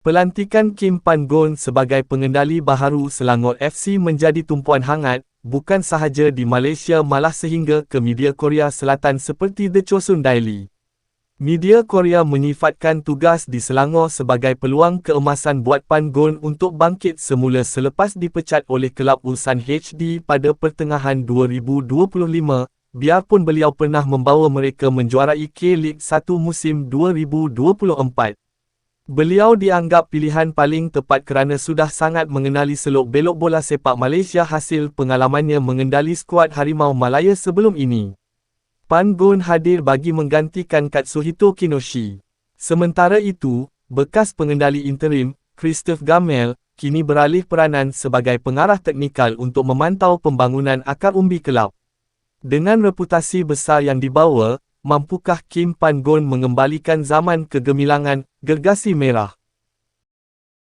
Pelantikan Kim Pan-gon sebagai pengendali baharu Selangor FC menjadi tumpuan hangat, bukan sahaja di Malaysia malah sehingga ke media Korea Selatan seperti The Chosun Daily. Media Korea menyifatkan tugas di Selangor sebagai peluang keemasan buat Pan-gon untuk bangkit semula selepas dipecat oleh kelab Ulsan HD pada pertengahan 2025, biarpun beliau pernah membawa mereka menjuarai K-League 1 musim 2024. Beliau dianggap pilihan paling tepat kerana sudah sangat mengenali selok-belok bola sepak Malaysia hasil pengalamannya mengendali skuad Harimau Malaya sebelum ini. Pan Gon hadir bagi menggantikan Katsuhito Kinoshi. Sementara itu, bekas pengendali interim, Christophe Gamel, kini beralih peranan sebagai pengarah teknikal untuk memantau pembangunan akar umbi kelab. Dengan reputasi besar yang dibawa, mampukah Kim Pan-gon mengembalikan zaman kegemilangan, gergasi merah?